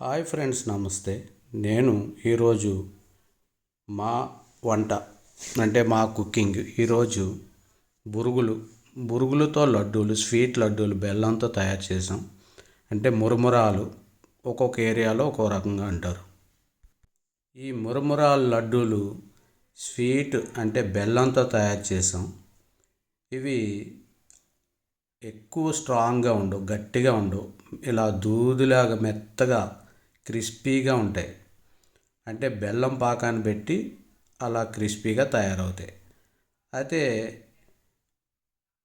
Hi friends నమస్తే. నేను ఈరోజు మా వంట అంటే మా కుకింగ్. ఈరోజు బురుగులు బురుగులతో లడ్డూలు స్వీట్ లడ్డూలు బెల్లంతో తయారు చేసాం అంటే మురమురాలు ఒక్కొక్క ఏరియాలో ఒక్కో రకంగా అంటారు. ఈ మురమురాలు లడ్డూలు స్వీట్ అంటే బెల్లంతో తయారు చేసాం ఇవి ఎక్కువ స్ట్రాంగ్గా ఉండవు గట్టిగా ఉండవు. ఇలా దూదిలాగా మెత్తగా క్రిస్పీగా ఉంటాయి. అంటే బెల్లం పాకాన్ని పెట్టి అలా క్రిస్పీగా తయారవుతాయి. అయితే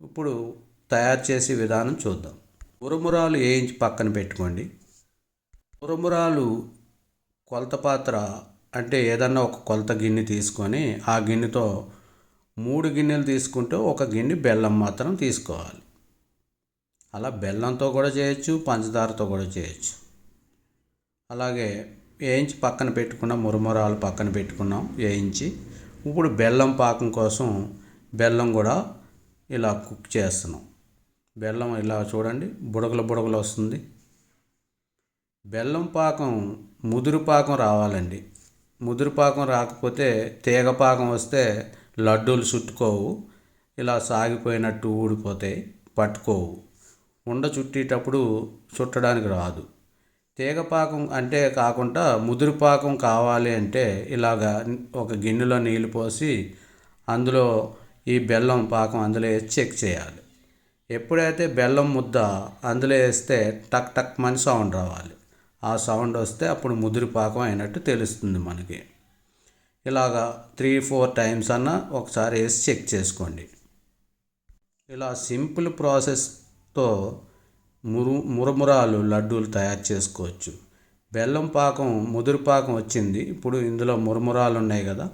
ఇప్పుడు తయారు చేసే విధానం చూద్దాం. ఉరుమురాలు వేయించి పక్కన పెట్టుకోండి. ఉరుమురాలు కొలత పాత్ర అంటే ఏదన్నా ఒక కొలత గిన్నె తీసుకొని ఆ గిన్నెతో మూడు గిన్నెలు తీసుకుంటే ఒక గిన్నె బెల్లం మాత్రం తీసుకోవాలి. అలా బెల్లంతో కూడా చేయొచ్చు పంచదారతో కూడా చేయొచ్చు. అలాగే వేయించి పక్కన పెట్టుకున్న మురమురాలు పక్కన పెట్టుకున్నాం వేయించి. ఇప్పుడు బెల్లం పాకం కోసం బెల్లం కూడా ఇలా కుక్ చేస్తున్నాం. బెల్లం ఇలా చూడండి బుడగలు బుడగలు వస్తుంది. బెల్లం పాకం ముదురు పాకం రావాలండి. ముదురు పాకం రాకపోతే తీగ పాకం వస్తే లడ్డూలు చుట్టుకోవు ఇలా సాగిపోయినట్టు ఊడిపోతాయి పట్టుకోవు. ఉండ చుట్టేటప్పుడు చుట్టడానికి రాదు. తీగపాకం అంటే కాకుండా ముదురు పాకం కావాలి అంటే ఇలాగా ఒక గిన్నెలో నీళ్ళు పోసి అందులో ఈ బెల్లం పాకం అందులో వేసి చెక్ చేయాలి. ఎప్పుడైతే బెల్లం ముద్ద అందులో వేస్తే టక్ టక్ మని సౌండ్ రావాలి. ఆ సౌండ్ వస్తే అప్పుడు ముదురు పాకం అయినట్టు తెలుస్తుంది మనకి. ఇలాగా త్రీ ఫోర్ టైమ్స్ అన్న ఒకసారి వేసి చెక్ చేసుకోండి. ఇలా సింపుల్ ప్రాసెస్తో మురు మురమురాలు లడ్డూలు తయారు చేసుకోవచ్చు. బెల్లం పాకం ముదురు పాకం వచ్చింది. ఇప్పుడు ఇందులో మురమురాలు ఉన్నాయి కదా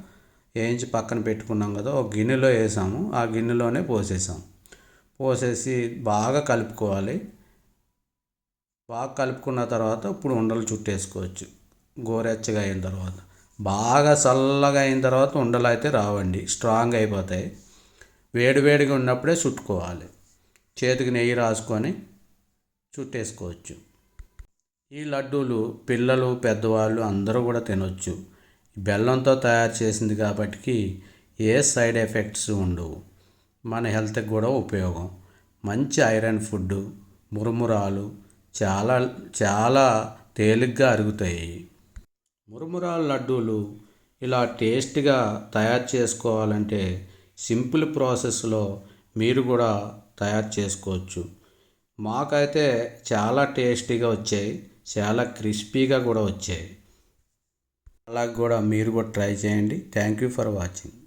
వేయించి పక్కన పెట్టుకున్నాం కదా ఒక గిన్నెలో వేసాము. ఆ గిన్నెలోనే పోసేసాం. పోసేసి బాగా కలుపుకోవాలి. బాగా కలుపుకున్న తర్వాత ఇప్పుడు ఉండలు చుట్టేసుకోవచ్చు. గోరెచ్చగా అయిన తర్వాత. బాగా చల్లగా అయిన తర్వాత ఉండలు అయితే రావండి. స్ట్రాంగ్ అయిపోతాయి. వేడివేడిగా ఉన్నప్పుడే చుట్టుకోవాలి. చేతికి నెయ్యి రాసుకొని చుట్టేసుకోవచ్చు. ఈ లడ్డూలు పిల్లలు పెద్దవాళ్ళు అందరూ కూడా తినొచ్చు. బెల్లంతో తయారు చేసింది కాబట్టి ఏ సైడ్ ఎఫెక్ట్స్ ఉండవు. మన హెల్త్కి కూడా ఉపయోగం. మంచి ఐరన్ ఫుడ్ మురుమురాలు చాలా చాలా తేలిగ్గా అరుగుతాయి. మురుమురాలు లడ్డూలు ఇలా టేస్ట్గా తయారు చేసుకోవాలంటే సింపుల్ ప్రాసెస్లో మీరు కూడా తయారు చేసుకోవచ్చు. మాకైతే చాలా టేస్టీగా వచ్చాయి. చాలా క్రిస్పీగా కూడా వచ్చాయి. అలా కూడా మీరు కూడా ట్రై చేయండి. Thank you for watching.